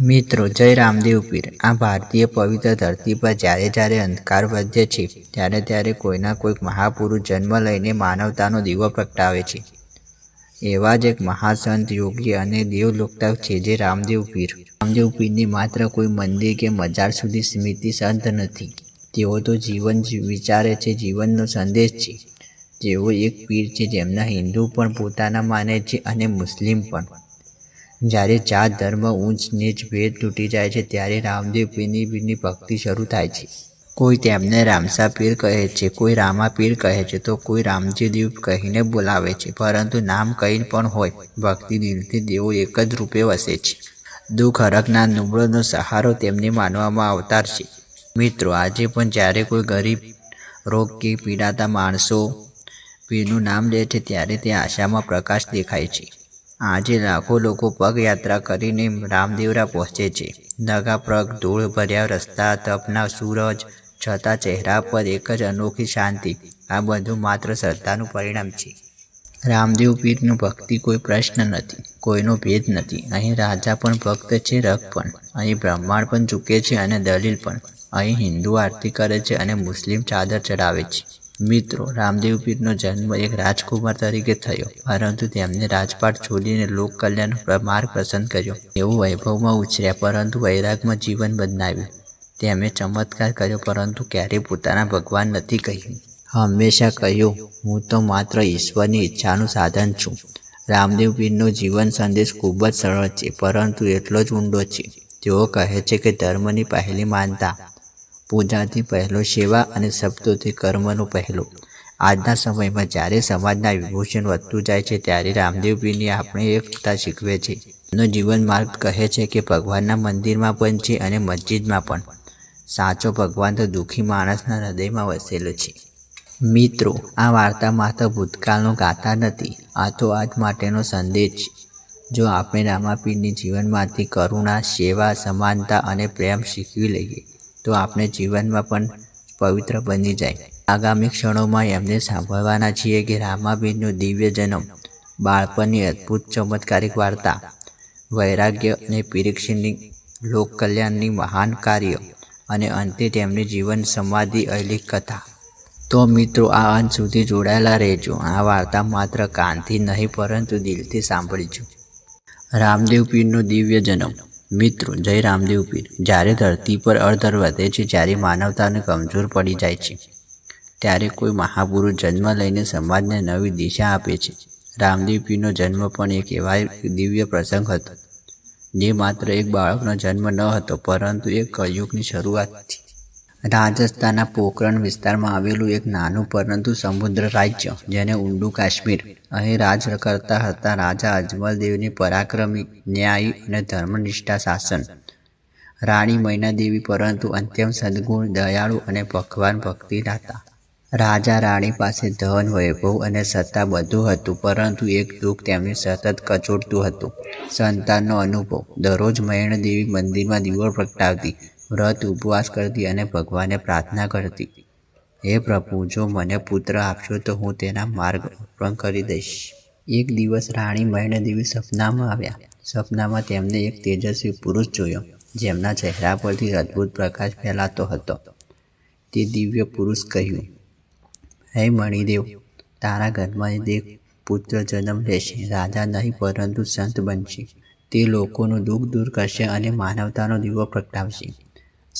મિત્રો, જય રામદેવ પીર. આ ભારતીય પવિત્ર ધરતી પર જ્યારે જ્યારે અંધકાર વધે છે, ત્યારે ત્યારે કોઈના કોઈક મહાપુરુષ જન્મ લઈને માનવતાનો દીવો પ્રગટાવે છે. એવા જ એક મહાસંત યોગી અને દેવલોકતા છે જે રામદેવ પીર. રામદેવ પીરની માત્ર કોઈ મંદિર કે મજાર સુધી સ્મૃતિ સંત નથી. તેઓ તો જીવન વિચારે છે, જીવનનો સંદેશ છે. તેઓ એક પીર છે જેમના હિન્દુ પણ પોતાના માને છે અને મુસ્લિમ પણ. જ્યારે જાત ધર્મ ઊંચ નીચ ભેદ તૂટી જાય છે, ત્યારે રામદેવ પીરની પીરની ભક્તિ શરૂ થાય છે. કોઈ તેમને રામસા પીર કહે છે, કોઈ રામા પીર કહે છે, તો કોઈ રામજી દેવ કહીને બોલાવે છે. પરંતુ નામ કંઈ પણ હોય, ભક્તિ દિલથી દેવો એક જ રૂપે વસે છે. દુઃખ હરકના નુબળોનો સહારો તેમને માનવામાં અવતાર છે. મિત્રો, આજે પણ જ્યારે કોઈ ગરીબ, રોગ કે પીડાતા માણસો પીરનું નામ લે છે, ત્યારે તે આશામાં પ્રકાશ દેખાય છે. આજે લાખો લોકો પગયાત્રા કરીને રામદેવરા પહોંચે છે. પ્રગ ધૂળ ભર્યા રસ્તા, તપના સૂરજ, છતાં ચહેરા પર એક જ અનોખી શાંતિ. આ બધું માત્ર શ્રદ્ધાનું પરિણામ છે. રામદેવ પીરનું ભક્તિ કોઈ પ્રશ્ન નથી, કોઈનો ભેદ નથી. અહીં રાજા પણ ભક્ત છે રગ પણ. અહીં બ્રહ્માંડ પણ ચૂકે છે અને દલીલ પણ. અહીં હિન્દુ આરતી કરે છે અને મુસ્લિમ ચાદર ચડાવે છે. મિત્રો, રામદેવ પીરનો જન્મ એક રાજકુમાર તરીકે થયો, પરંતુ તેમને રાજપાટ છોડીને લોક કલ્યાણ માર્ગ પસંદ કર્યો. એવો વૈભવમાં ઉછર્યા, પરંતુ વૈરાગમાં જીવન બદનાવ્યું તેમણે ચમત્કાર કર્યો, પરંતુ ક્યારેય પોતાના ભગવાન નથી કહ્યું. હંમેશા કહ્યું, હું તો માત્ર ઈશ્વરની ઈચ્છાનું સાધન છું. રામદેવ પીરનો જીવન સંદેશ ખૂબ જ સરળ છે, પરંતુ એટલો જ ઊંડો છે. તેઓ કહે છે કે ધર્મની પહેલી માનતા પૂજાથી પહેલો સેવા અને શબ્દોથી કર્મનો પહેલો. આજના સમયમાં જ્યારે સમાજના વિભૂષણ વધતું જાય છે, ત્યારે રામદેવપીની આપણે એકતા શીખવે છે. એનો જીવન માર્ગ કહે છે કે ભગવાનના મંદિરમાં પણ છે અને મસ્જિદમાં પણ. સાચો ભગવાન તો દુઃખી માણસના હૃદયમાં વસેલો છે. મિત્રો, આ વાર્તા માત્ર ભૂતકાળનો ગાથા નથી, આ તો આજ માટેનો સંદેશ જો આપણે રામાપીરની જીવનમાંથી કરુણા, સેવા, સમાનતા અને પ્રેમ શીખવી લઈએ તો આપણે જીવનમાં પણ પવિત્ર બની જાય. આગામી ક્ષણોમાં એમને સાંભળવાના છીએ કે રામાબેનનું દિવ્ય જન્મ, બાળપણની અદ્ભુત ચમત્કારિક વાર્તા, વૈરાગ્ય અને પરીક્ષણની લોક કલ્યાણની મહાન કાર્ય અને અંતે તેમની જીવન સમાધિ અલિક કથા. તો મિત્રો, આ અંત સુધી જોડાયેલા રહેજો. આ વાર્તા માત્ર કાનથી નહીં, પરંતુ દિલથી સાંભળીજો. રામદેવ પીરનો દિવ્ય જન્મ. મિત્રો, જય રામદેવ પીર. જ્યારે ધરતી પર અડધર વધે છે, જ્યારે માનવતાને કમજોર પડી જાય છે, ત્યારે કોઈ મહાપુરુષ જન્મ લઈને સમાજને નવી દિશા આપે છે. રામદેવ પીરનો જન્મ પણ એક એવા દિવ્ય પ્રસંગ હતો, જે માત્ર એક બાળકનો જન્મ ન હતો, પરંતુ એક કળયુગની શરૂઆત હતી રાજસ્થાનના પોખરણ વિસ્તારમાં આવેલું એક નાનું પરંતુ સમુદ્ર રાજ્ય, જેને ઊંડું કાશ્મીર. અહીં રાજ કરતા હતા રાજા અજમલ દેવની પરાક્રમી, ન્યાયી અને ધર્મનિષ્ઠા શાસન. રાણી મૈનાદેવી પરંતુ અંત્યમ સદગુણ, દયાળુ અને ભગવાન ભક્તિ હતા રાજા રાણી પાસે ધન, વૈભવ અને સત્તા બધું હતું, પરંતુ એક દુઃખ તેમને સતત કચોડતું હતું. સંતાનનો અનુભવ. દરરોજ મૈણદેવી મંદિરમાં દીવો પ્રગટાવતી. વ્રત ઉપવાસ કરતી અને ભગવાને પ્રાર્થના કરતી. હે પ્રભુ, જો મને પુત્ર આપશો, તો હું તેના માર્ગ અર્પણ કરી દઈશ. એક દિવસ રાણી મૈણદેવી સપનામાં આવ્યા. સપનામાં તેમને એક તેજસ્વી પુરુષ જોયો, જેમના ચહેરા પરથી અદ્ભુત પ્રકાશ ફેલાતો હતો. તે દિવ્ય પુરુષ કહ્યું, હે મણિદેવ, તારા ઘરમાં દેખ પુત્ર જન્મ લેશે. રાજા નહીં, પરંતુ સંત બનશે. તે લોકોનું દુઃખ દૂર કરશે અને માનવતાનો દીવો પ્રગટાવશે.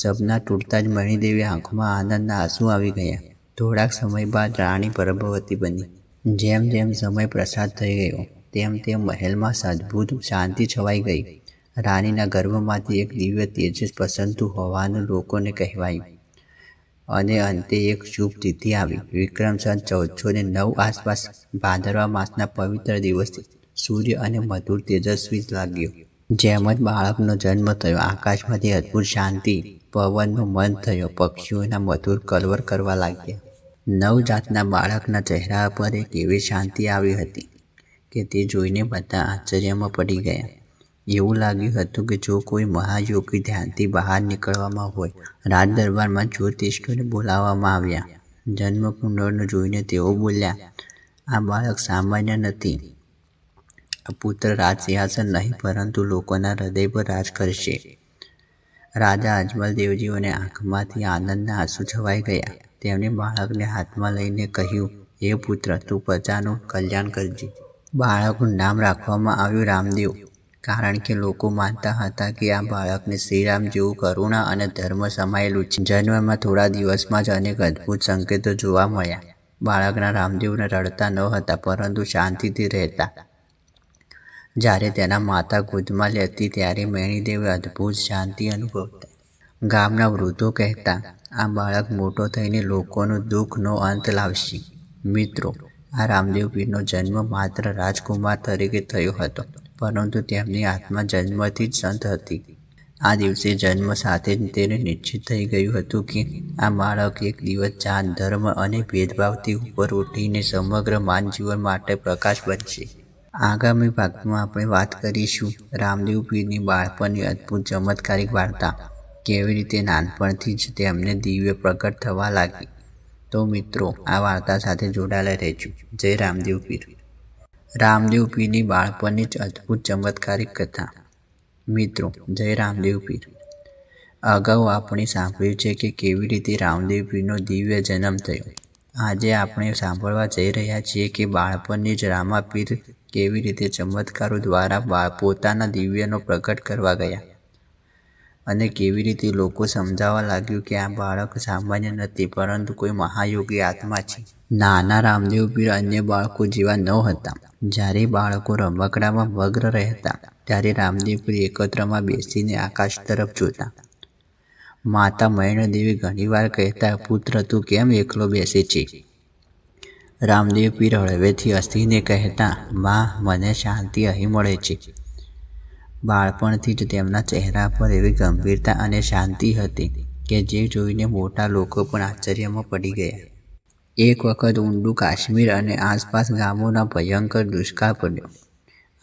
સપના તૂટતા જ મણિદેવી આંખોમાં આનંદના આંસુ આવી ગયા. થોડાક સમય બાદ રાણી પરભવતી બની. જેમ જેમ સમય પ્રસાદ થઈ ગયો, તેમ તેમ મહેલમાં અદ્ભુત શાંતિ છવાઈ ગઈ. રાણીના ગર્ભમાંથી એક દિવ્ય તેજસ પસંદતું હોવાનું લોકોને કહેવાયું. અને અંતે એક શુભ તિથિ આવી. વિક્રમ સન ચૌદસો ને નવ આસપાસ ભાદરવા માસના પવિત્ર દિવસે સૂર્ય અને મધુર તેજસ્વી લાગ્યો. જેમ જ બાળકનો જન્મ થયો, આકાશમાંથી અદ્ભુત શાંતિ પવનનો મન થયો. પક્ષીઓના મધુર કલવર કરવા લાગ્યા. નવજાતના બાળકના ચહેરા પર એક એવી શાંતિ આવી હતી કે તે જોઈને બધા આશ્ચર્યમાં પડી ગયા. એવું લાગ્યું હતું કે જો કોઈ મહાયોગી ધ્યાનથી બહાર નીકળવામાં હોય, રાજ દરબારમાં જ્યોતિષ્ઠોને બોલાવવામાં આવ્યા. જન્મકુંડળને જોઈને તેઓ બોલ્યા, આ બાળક સામાન્ય નથી. આ પુત્ર રાજસિંહાસન નહીં, પરંતુ લોકોના હૃદય પર રાજ કરશે. રાજા અજમલ દેવજીઓને આંખમાંથી આનંદના આંસુ છવાઈ ગયા. તેમણે બાળકને હાથમાં લઈને કહ્યું, હે પુત્ર, તું પ્રજાનું કલ્યાણ કરજે. બાળકનું નામ રાખવામાં આવ્યું રામદેવ, કારણ કે લોકો માનતા હતા કે આ બાળકને શ્રીરામ જેવું કરુણા અને ધર્મ સમાયેલું છે. જન્મમાં થોડા દિવસમાં જ અનેક અદ્ભુત સંકેતો જોવા મળ્યા. બાળકના રામદેવને રડતા ન હતા, પરંતુ શાંતિથી રહેતા. જ્યારે તેના માતા ગોદમાં લેતી ત્યારે મેણીદેવે અદ્ભુત શાંતિ અનુભવતા. ગામના વૃદ્ધો કહેતા, આ બાળક મોટો થઈને લોકોનું દુઃખનો અંત લાવશે. મિત્રો, આ રામદેવ પીરનો જન્મ માત્ર રાજકુમાર તરીકે થયો હતો, પરંતુ તેમની આત્મા જન્મથી જ સંત હતી. આ દિવસે જન્મ સાથે જ તેને નિશ્ચિત થઈ ગયું હતું કે, આ બાળક એક દિવસ જાત, ધર્મ અને ભેદભાવથી ઉપર ઉઠીને સમગ્ર માનજીવન માટે પ્રકાશ બનશે. આગામી ભાગમાં આપણે વાત કરીશું રામદેવ પીરની બાળપણની અદ્ભુત ચમત્કારિક વાર્તા, કેવી રીતે નાનપણથી જ તેમને દિવ્ય પ્રગટ થવા લાગી. તો મિત્રો, આ વાર્તા સાથે જોડાયેલા રહેજો. જય રામદેવ પીર. રામદેવ પીરની બાળપણની જ અદ્ભુત ચમત્કારિક કથા. મિત્રો, જય રામદેવ પીર. અગાઉ આપણે સાંભળ્યું છે કે કેવી રીતે રામદેવ પીરનો દિવ્ય જન્મ થયો. આજે આપણે સાંભળવા જઈ રહ્યા છીએ કે બાળપણની જ રામા પીર કેવી રીતે ચમત્કારો દ્વારા પોતાના દિવ્યનો પ્રગટ કરવા ગયા? અને કેવી રીતે લોકો સમજાવવા લાગ્યું કે આ બાળક સામાન્ય નથી, પરંતુ કોઈ મહાયોગી આત્મા છે? નાના રામદેવ પીર અન્ય બાળકો જેવા ન હતા. જ્યારે બાળકો રમકડામાં વગ્ર રહેતા, ત્યારે રામદેવ પીર એકત્રમાં બેસીને આકાશ તરફ જોતા. માતા મૈણદેવી ઘણીવાર કહેતા, પુત્ર, તું કેમ એકલો બેસે છે? રામદેવ પીર હળવેથી હસીને કહેતા, માં, મને શાંતિ અહીં મળે છે. બાળપણથી જ તેમના ચહેરા પર એવી ગંભીરતા અને શાંતિ હતી કે જે જોઈને મોટા લોકો પણ આશ્ચર્યમાં પડી ગયા. એક વખત ઊંડું કાશ્મીર અને આસપાસ ગામોના ભયંકર દુષ્કાળ પડ્યો.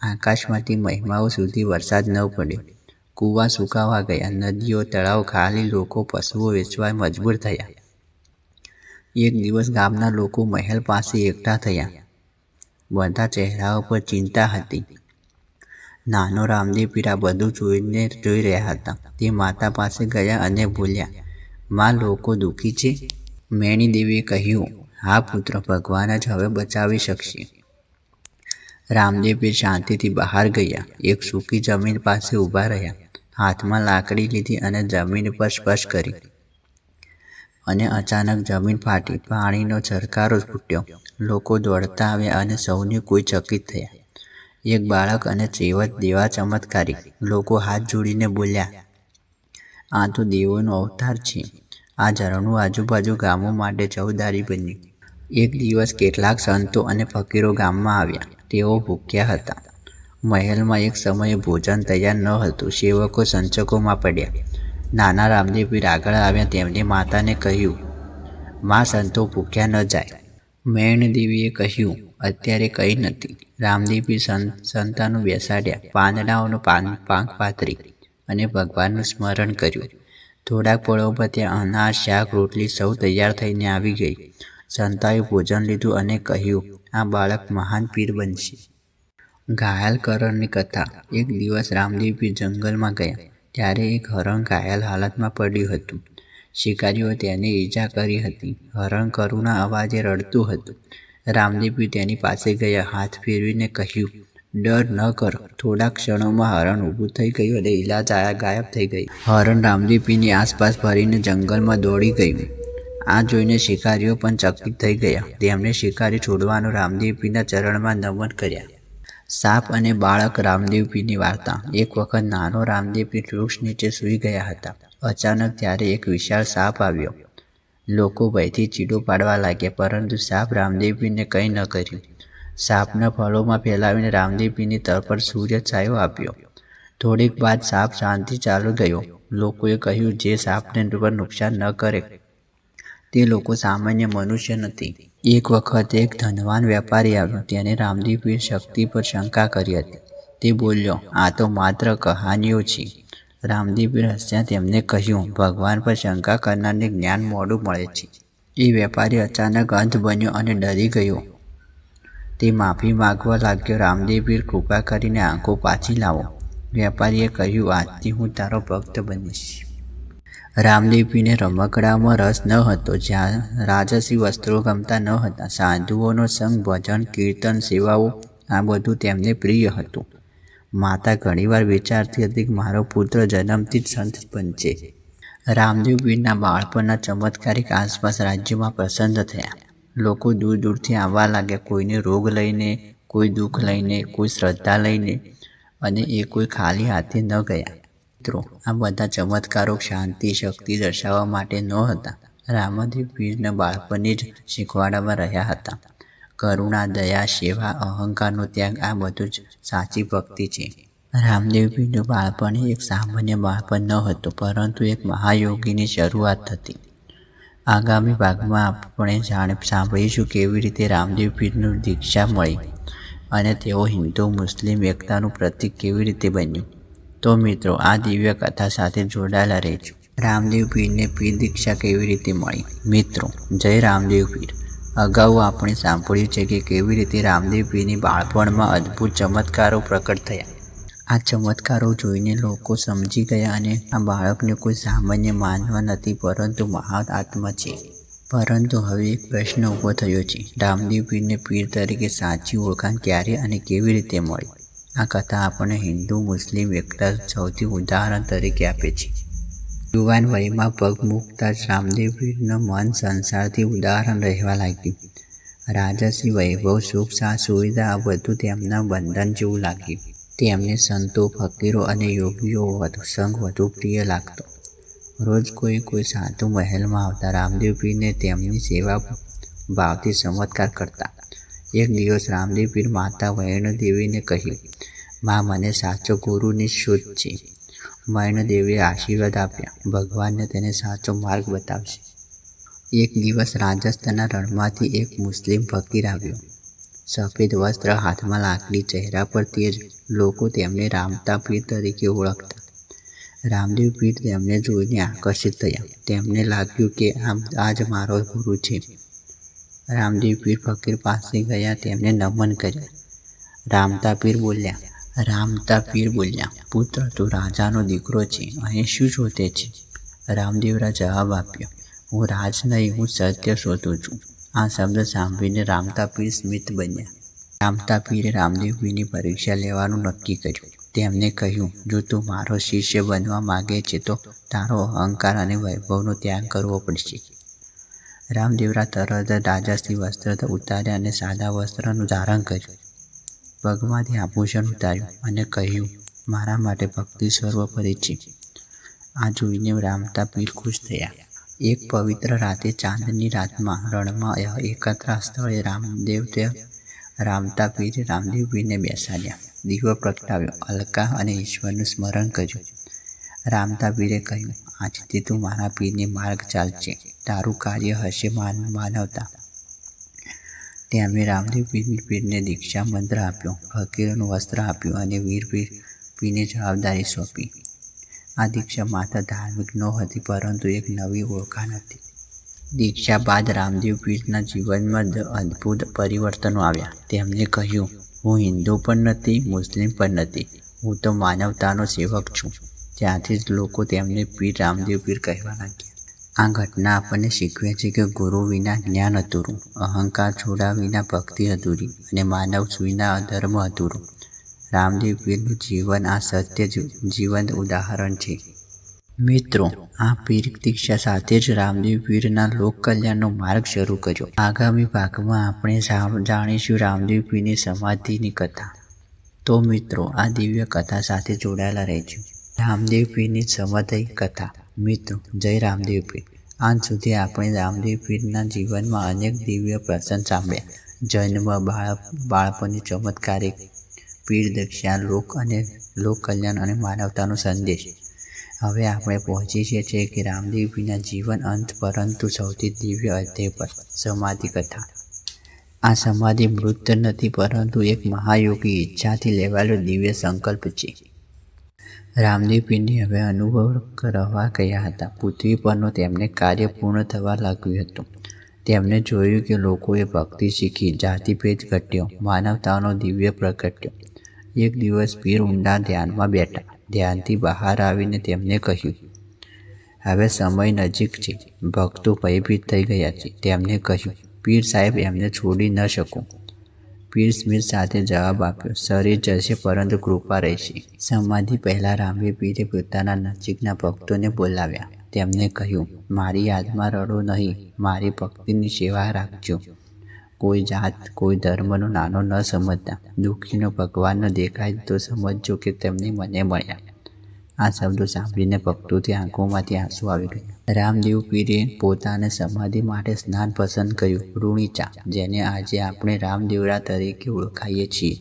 આકાશમાંથી મહિમાઓ સુધી વરસાદ ન પડ્યો. કૂવા સુકાવા ગયા, નદીઓ, તળાવ ખાલી, લોકો, પશુઓ વેચવા મજબૂર થયા. એક દિવસ ગામના લોકો મહેલ પાસે એકઠા થયા. બધા ચહેરાઓ પર ચિંતા હતી. નાનો રામદેવ પીરા બધું જોઈને જોઈ રહ્યા હતા. તે માતા પાસે ગયા અને બોલ્યા, માં, લોકો દુઃખી છે મેણી દેવીએ કહ્યું, હા પુત્ર, ભગવાન જ હવે બચાવી શકશે રામદેવ પીર શાંતિથી બહાર ગયા. એક સૂકી જમીન પાસે ઊભા રહ્યા. હાથમાં લાકડી લીધી અને જમીન પર સ્પર્શ કરી. અને અચાનક જમીન ફાટી, પાણીનો છરકારો ફૂટ્યો. લોકો દોડતા આવ્યા અને સૌને કોઈ ચકિત થયા. એક બાળક અને ચેવત દેવા ચમત્કારી. લોકો હાથ જોડીને બોલ્યા, આ તો દેવોનો અવતાર છે. આ ઝરણું આજુબાજુ ગામો માટે ચૌદારી બન્યું એક દિવસ કેટલાક સંતો અને ફકીરો ગામમાં આવ્યા. તેઓ ભૂખ્યા હતા. મહેલમાં એક સમયે ભોજન તૈયાર ન હતું. સેવકો સંચકોમાં પડ્યા. નાના રામદેવપીર આગળ આવ્યા તેમણે માતાને કહ્યું, માં સંતો ભૂખ્યા ન જાય. મૈણદેવીએ કહ્યું, અત્યારે કંઈ નથી. રામદેવી સંતાનો બેસાડ્યા, પાંદડાઓનો પાન પાંખ પાથરી અને ભગવાનનું સ્મરણ કર્યું. થોડાક પળોમાં ત્યાં અનાજ, શાક, રોટલી સૌ તૈયાર થઈને આવી ગઈ. સંતાએ ભોજન લીધું અને કહ્યું, આ બાળક મહાન પીર બનશે. ઘાયલ કરણની કથા. એક દિવસ રામદેવી જંગલમાં ગયા. ત્યારે એક હરણ ઘાયલ હાલતમાં પડ્યું હતું. શિકારીઓએ તેને ઈજા કરી હતી. હરણ કરુણા અવાજે રડતું હતું. રામદેવી તેની પાસે ગયા. હાથ ફેરવીને કહ્યું, ડર ન કર. થોડા ક્ષણોમાં હરણ ઊભું થઈ ગયું અને ઇલાજ ગાયબ થઈ ગઈ. હરણ રામદેવીની આસપાસ ફરીને જંગલમાં દોડી ગયું. આ જોઈને શિકારીઓ પણ ચકિત થઈ ગયા. તેમણે શિકારી છોડવાનું રામદેવપીના ચરણમાં નમન કર્યા. સાપ અને બાળક રામદેવપીની વાર્તા. એક વખત નાનો રામદેવપી વૃક્ષ નીચે સૂઈ ગયા હતા. અચાનક ત્યારે એક વિશાળ સાપ આવ્યો. લોકો ભયથી ચીડો પાડવા લાગ્યા, પરંતુ સાપ રામદેવપીને કંઈ ન કર્યું. સાપના ફળોમાં ફેલાવીને રામદેવપીની તળ પર સૂર્ય છાયો આપ્યો. થોડીક બાદ સાપ શાંતિ ચાલુ ગયો. લોકોએ કહ્યું, જે સાપને નુકસાન ન કરે, તે લોકો સામાન્ય મનુષ્ય નથી. એક વખત એક ધનવાન વેપારી આવ્યો. તેને રામદેવપીર શક્તિ પર શંકા કરી હતી. તે બોલ્યો, આ તો માત્ર કહાનીઓ છે. રામદેવપીર હસ્યા તેમને કહ્યું, ભગવાન પર શંકા કરનારને જ્ઞાન મોડું મળે છે. એ વેપારી અચાનક અંધ બન્યો અને ડરી ગયો. તે માફી માગવા લાગ્યો રામદેવીર કૃપા કરીને આંખો પાછી લાવો. વેપારીએ કહ્યું, આજથી હું તારો ભક્ત બનીશ. રામદેવ પીરને રમકડામાં રસ ન હતો, જ્યાં રાજસી વસ્ત્રો ગમતા ન હતા. સાધુઓનો સંગ, ભજન, કીર્તન, સેવાઓ, આ બધું તેમને પ્રિય હતું. માતા ઘણીવાર વિચારતી હતી કે મારો પુત્ર જન્મથી જ સંત બનશે. રામદેવ પીરના બાળપણના ચમત્કારિક આસપાસ રાજ્યમાં પ્રસન્ન થયા. લોકો દૂર દૂરથી આવવા લાગ્યા. કોઈને રોગ લઈને, કોઈ દુઃખ લઈને, કોઈ શ્રદ્ધા લઈને અને એ કોઈ ખાલી હાથે ન ગયા. મિત્રો, આ બધા ચમત્કારો શાંતિ, શક્તિ દર્શાવવા માટે ન હતા. રામદેવ પીરના બાળપણને જ શીખવાડવામાં રહ્યા હતા. કરુણા, દયા, સેવા, અહંકારનો ત્યાગ, આ બધું જ સાચી ભક્તિ છે. રામદેવ પીરનું બાળપણ એક સામાન્ય બાળપણ ન હતું, પરંતુ એક મહાયોગીની શરૂઆત હતી. આગામી ભાગમાં આપણે જાણ સાંભળીશું કેવી રીતે રામદેવ પીરનું દીક્ષા મળી અને તેઓ હિન્દુ, મુસ્લિમ, એકતાનું પ્રતીક કેવી રીતે બન્યું. તો મિત્રો, આ દિવ્ય કથા સાથે જોડાયેલા રહેજો. રામદેવ પીરને પીર દીક્ષા કેવી રીતે મળી? મિત્રો, જય રામદેવ પીર. અગાઉ આપણે સાંભળ્યું છે કે કેવી રીતે રામદેવ પીરની બાળપણમાં અદ્ભુત ચમત્કારો પ્રકટ થયા. આ ચમત્કારો જોઈને લોકો સમજી ગયા અને આ બાળકને કોઈ સામાન્ય માનવા નથી, પરંતુ મહાન આત્મા છે. પરંતુ હવે એક પ્રશ્ન ઊભો થયો છે. રામદેવ પીરને પીર તરીકે સાચી ઓળખાણ ક્યારે અને કેવી રીતે મળી? આ કથા આપણને હિન્દુ, મુસ્લિમ એકતા સૌથી ઉદાહરણ તરીકે આપે છે. યુવાન વયમાં પગ મૂકતા જ મન સંસારથી ઉદાહરણ રહેવા લાગ્યું. રાજસી વૈભવ, સુખ, સાથ, સુવિધા આ બધું તેમના બંધન જેવું લાગ્યું. તેમને સંતો, ફકીરો અને યોગીઓ વધુ સંઘ વધુ પ્રિય લાગતો. રોજ કોઈ કોઈ સાધુ મહેલમાં આવતા રામદેવ પીરને તેમની સેવા ભાવથી ચમત્કાર કરતા. એક દિવસ રામદેવ પીર માતા વૈણદેવીને કહ્યું, માં, મને સાચો ગુરુની શોધ છે. વૈણદેવીએ આશીર્વાદ આપ્યા. ભગવાનને તેને સાચો માર્ગ બતાવશે. એક દિવસ રાજસ્થાનના રણમાંથી એક મુસ્લિમ ફકીર આવ્યો. સફેદ વસ્ત્ર હાથમાં લાકડી ચહેરા પર તેજ લોકો તેમને રામતા પીર તરીકે ઓળખતા. રામદેવ પીર તેમને જોઈને આકર્ષિત થયા. તેમને લાગ્યું કે આમ, આ જ મારો ગુરુ છે. રામદેવ પીર ફકીર પાસે ગયા, તેમને નમન કર્યા. રામતા પીર બોલ્યા, રામતા પીર બોલ્યા, પુત્ર, તું રાજાનો દીકરો છે, અહીં શું શોધે છે? રામદેવરા જવાબ આપ્યો, હું રાજ નહીં, હું સત્ય શોધું છું. આ શબ્દ સાંભળીને રામતા પીર સ્મિત બન્યા. રામતા પીરે રામદેવ પીરની પરીક્ષા લેવાનું નક્કી કર્યું. તેમને કહ્યું, જો તું મારો શિષ્ય બનવા માગે છે તો તારો અહંકાર અને વૈભવનો ત્યાગ કરવો પડશે. રામદેવરા તરત રાજાથી વસ્ત્ર ઉતાર્યા અને સાદા વસ્ત્રનું ધારણ કર્યું. પગમાંથી આભૂષણ ઉતાર્યું અને કહ્યું, મારા માટે ભક્તિ સર્વોપરી છે. આ જોઈને રામતા પીર ખુશ થયા. એક પવિત્ર રાતે ચાંદની રાતમાં રણમાં એકત્ર સ્થળે રામદેવ તે રામતા પીરે રામદેવપીરને બેસાડ્યા. દીવો પ્રગટાવ્યો, અલકા અને ઈશ્વરનું સ્મરણ કર્યું. રામતા પીરે કહ્યું આજથી તું મારા પીરને માર્ગ ચાલશે. તારું કાર્ય હશે માન, માનવતા. તેમણે રામદેવ પીરને દીક્ષા મંત્ર આપ્યો ફકીરોનું વસ્ત્ર આપ્યું અને વીર પીર પીરને જવાબદારી સોંપી. આ દીક્ષા માત્ર ધાર્મિક નહોતી પરંતુ એક નવી ઓળખાણ હતી. દીક્ષા બાદ રામદેવ પીરના જીવનમાં અદ્ભુત પરિવર્તનો આવ્યા. તેમણે કહ્યું, હું હિન્દુ પણ નથી, મુસ્લિમ પણ નથી. હું તો માનવતાનો સેવક છું. ત્યાંથી જ લોકો તેમને પીર રામદેવ પીર કહેવા લાગ્યા. આ ઘટના આપણને શીખવે છે કે ગુરુ વિના જ્ઞાન અધૂરું, અહંકાર છોડા વિના ભક્તિ અધૂરી અને માનવ વિના અધર્મ અધૂરું. રામદેવ પીરનું જીવન આ સત્ય જીવંત ઉદાહરણ છે. મિત્રો, આ પીર દીક્ષા સાથે જ રામદેવ પીરના લોક કલ્યાણનો માર્ગ શરૂ કર્યો. આગામી ભાગમાં આપણે જાણીશું રામદેવ પીરની સમાધિની કથા. તો મિત્રો, આ દિવ્ય કથા સાથે જોડાયેલા રહેજો. રામદેવ પીરની સમાધિ કથા. મિત્રો, જય રામદેવ પીર. આજ સુધી આપણે રામદેવ પીરના જીવનમાં અનેક દિવ્ય પ્રસંગ સાંભળ્યા. જન્મ બાળક બાળપણની ચમત્કારિક પીર દક્ષા લોક અને લોક કલ્યાણ અને માનવતાનો સંદેશ. હવે આપણે પહોંચી છીએ કે રામદેવ પીરના જીવન અંત પરંતુ સૌથી દિવ્ય અધ્યાય પર, સમાધિ કથા. આ સમાધિ મૃત નથી પરંતુ એક મહાયોગી ઈચ્છાથી લેવાયેલો દિવ્ય સંકલ્પ છે. રામદેવ પિંડી હવે અનુભવ કરવા ગયા હતા. પૃથ્વી પરનું તેમને કાર્ય પૂર્ણ થવા લાગ્યું હતું. તેમણે જોયું કે લોકોએ ભક્તિ શીખી, જાતિભેદ ઘટ્યો, માનવતાનો દિવ્ય પ્રગટ્યો એક દિવસ પીર ઊંડા ધ્યાનમાં બેઠા. ધ્યાનથી બહાર આવીને તેમને કહ્યું, હવે સમય નજીક છે. ભક્તો ભયભીત થઈ ગયા છે. તેમને કહ્યું, પીર સાહેબ, એમને છોડી ન શકું. પીર સ્મિત સાથે જવાબ આપ્યો શરીર જશે, પરંતુ કૃપા રહેશે. સમાધિ પહેલાં રામવી પીરે પોતાના નજીકના ભક્તોને બોલાવ્યા. તેમને કહ્યું, મારી યાદમાં રડો નહીં, મારી ભક્તિની સેવા રાખજો. કોઈ જાત, કોઈ ધર્મનો નાનો ન સમજતા. દુઃખીનો ભગવાનનો દેખાય તો સમજજો કે તેમને મને મળ્યા. આ શબ્દો સાંભળીને ભક્તોથી આંખોમાંથી આંસુ આવી ગયા. રામદેવ પીરે પોતાને સમાધિ માટે સ્નાન પસંદ કર્યું. ઋણીચા જેને આજે આપણે રામદેવરા તરીકે ઓળખાઈએ છીએ.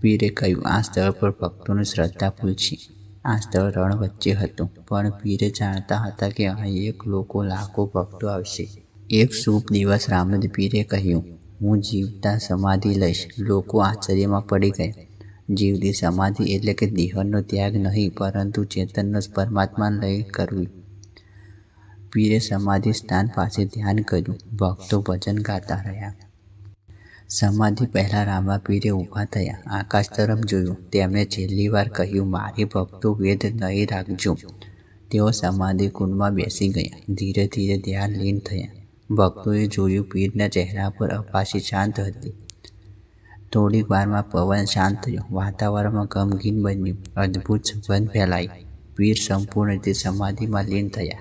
પીરે કહ્યું, આ સ્થળ પર ભક્તોની શ્રદ્ધા ફૂલ છે આ સ્થળ રણ વચ્ચે હતું. પણ પીરે જાણતા હતા કે અહીં એક લોકો લાખો ભક્તો આવશે. એક શુભ દિવસ રામદ પીરે કહ્યું, હું જીવતા સમાધિ લઈશ. લોકો આશ્ચર્યમાં પડી ગયા. જીવતી સમાધિ એટલે કે દેહનો ત્યાગ નહીં, પરંતુ ચેતનનો પરમાત્મા લઈ કરવી. પીરે સમાધિ સ્થાન પાસે ધ્યાન કર્યું. ભક્તો ભજન ગાતા રહ્યા. સમાધિ પહેલાં રામા પીરે ઊભા થયા. આકાશ તરફ જોયું. તેમણે છેલ્લી વાર કહ્યું, મારી ભક્તો વેદ નહીં રાખજો. તેઓ સમાધિ કુંડમાં બેસી ગયા. ધીરે ધીરે ધ્યાન લીન થયા. ભક્તોએ જોયું, પીરના ચહેરા પર અપાસી શાંત હતી. થોડીક વારમાં પવન શાંત થયો. વાતાવરણમાં ગમગીન બન્યું. અદ્ભુત સુગંધ ફેલાઈ. પીર સંપૂર્ણ રીતે સમાધિમાં લીન થયા.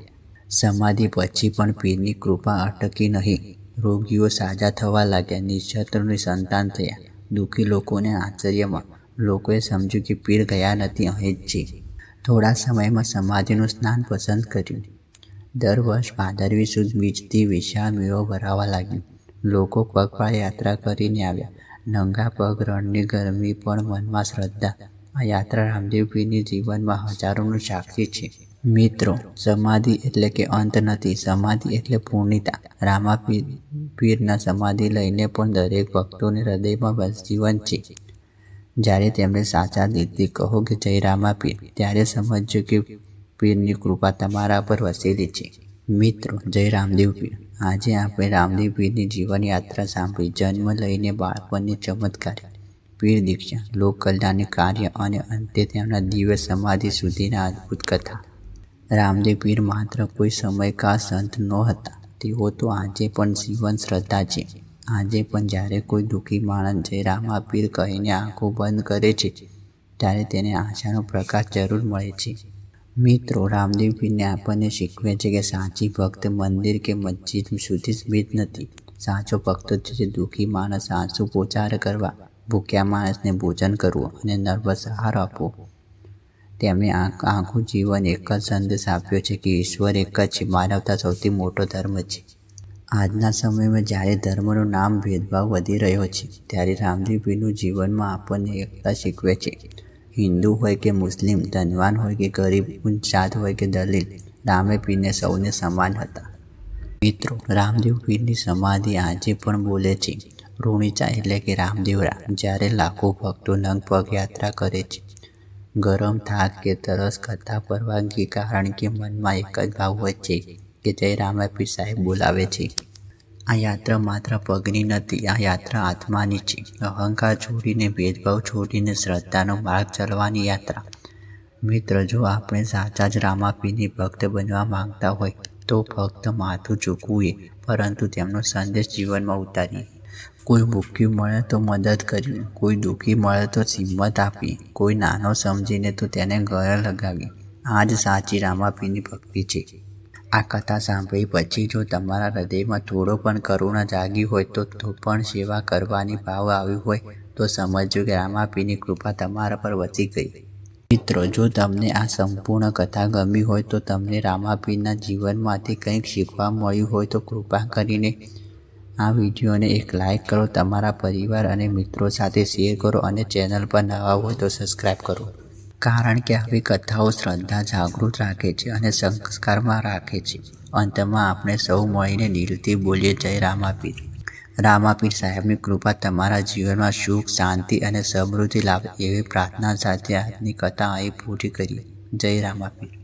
સમાધિ પછી પણ પીરની કૃપા અટકી નહીં. રોગીઓ સાજા થવા લાગ્યા. નિક્ષત્રોની સંતાન થયા. દુઃખી લોકોને આશ્ચર્યમાં. લોકોએ સમજ્યું કે પીર ગયા નથી, અહીં જ છે. થોડા સમયમાં સમાધિનું સ્નાન પસંદ કર્યું. દર વર્ષ ભાદરવી સુદ બીજથી વિશાળ મેળો ભરાવા લાગ્યો. લોકો પગપાળા યાત્રા કરીને આવ્યા. નંગા પગ રણની ગરમી પણ મનમાં શ્રદ્ધા. આ યાત્રા રામદેવપીરની જીવનમાં હજારોનું સાક્ષી છે. મિત્રો, સમાધિ એટલે કે અંત નથી, સમાધિ એટલે પૂર્ણિતા. રામાપીર પીરના સમાધિ લઈને પણ દરેક ભક્તોને હૃદયમાં બસ જીવન છે. જ્યારે તેમણે સાચા દિલથી કહો કે જય રામા પીર, ત્યારે સમજજો કે પીરની કૃપા તમારા પર વસેલી છે. મિત્રો, જય રામદેવ પીર આજે આપણે રામદેવ પીરની જીવનયાત્રા સાંભળી. જન્મ લઈને બાળપણની ચમત્કાર. પીર દીક્ષા લોક કલ્યાણની કાર્ય અને અંતે તેમના દિવ્ય સમાધિ સુધીના અદ્ભુત કથા. રામદેવ પીર માત્ર કોઈ સમયકાળ સંત નહોતા તેઓ તો આજે પણ જીવન શ્રદ્ધા છે. આજે પણ જ્યારે કોઈ દુઃખી માણસ જય રામા પીર કહીને આંખો બંધ કરે છે, ત્યારે તેને આશાનો પ્રકાશ જરૂર મળે છે. મિત્રો, રામદેવ પીરને આપણને શીખવે છે કે સાચી ભક્ત મંદિર કે મસ્જિદ સુધી સ્મિત નથી. સાચો ભક્ત છે દુઃખી માણસ આંસુ પોચાર કરવા, ભૂખ્યા માણસને ભોજન કરવું અને નર્વસ આહાર આપવો. તેમણે આખું જીવન એક જ સંદેશ આપ્યો છે કે ઈશ્વર એક જ છે, માનવતા સૌથી મોટો ધર્મ છે. આજના સમયમાં જ્યારે ધર્મનું નામ ભેદભાવ વધી રહ્યો છે, ત્યારે રામદેવ પીરનું જીવનમાં આપણને એકતા શીખવે છે. હિન્દુ હોય કે મુસ્લિમ, ધનવાન હોય કે ગરીબ ઉચ્ચ હોય કે દલીલ રામે પીરને સૌને સમાન હતા. મિત્રો, રામદેવ પીરની સમાધિ આજે પણ બોલે છે. રૂણીચા એટલે કે રામદેવરા, જ્યારે લાખો ભક્તો નંગ પગ યાત્રા કરે છે. ગરમ થાક કે તરસ કરતા પરવાનગી કારણ કે મનમાં એક જ ભાવ હોય છે કે જય રામાપીર સાહેબ બોલાવે છે. આ યાત્રા માત્ર પગની નથી, આ યાત્રા આત્માની છે. અહંકાર છોડીને ભેદભાવ છોડીને શ્રદ્ધાનો માર્ગ ચાલવાની યાત્રા. મિત્ર, જો આપણે સાચા જ રામાપીની ભક્ત બનવા માંગતા હોય, તો ફક્ત માથું ચૂકવું પરંતુ તેમનો સંદેશ જીવનમાં ઉતારીએ. કોઈ ભૂખ્યું મળે તો મદદ કરવી, કોઈ દુઃખી મળે તો હિંમત આપી કોઈ નાનો સમજીને તો તેને ગળે લગાવી. આ જ સાચી રામાપીની ભક્તિ છે. આ કથા સાંભળી પછી જો તમારા હૃદયમાં થોડો પણ કરુણા જાગી હોય તો તો પણ સેવા કરવાની ભાવ આવી હોય તો સમજજો કે રામાપીની કૃપા તમારા પર વસી ગઈ. મિત્રો, જો તમને આ સંપૂર્ણ કથા ગમી હોય તો તમને રામાપીના જીવનમાંથી કંઈક શીખવા મળ્યું હોય તો કૃપા કરીને આ વિડીયોને એક લાઈક કરો, તમારા પરિવાર અને મિત્રો સાથે શેર કરો અને ચેનલ પર નવા હોય તો સબસ્ક્રાઈબ કરો. કારણ કે આવી કથાઓ શ્રદ્ધા જાગૃત રાખે છે અને સંસ્કારમાં રાખે છે. અંતમાં આપણે સૌ મળીને દિલથી બોલીએ જય રામાપીર. રામાપીર સાહેબની કૃપા તમારા જીવનમાં સુખ, શાંતિ અને સમૃદ્ધિ લાવે એવી પ્રાર્થના સાથે આજની કથા અહીં પૂરી કરીએ. જય રામાપીર.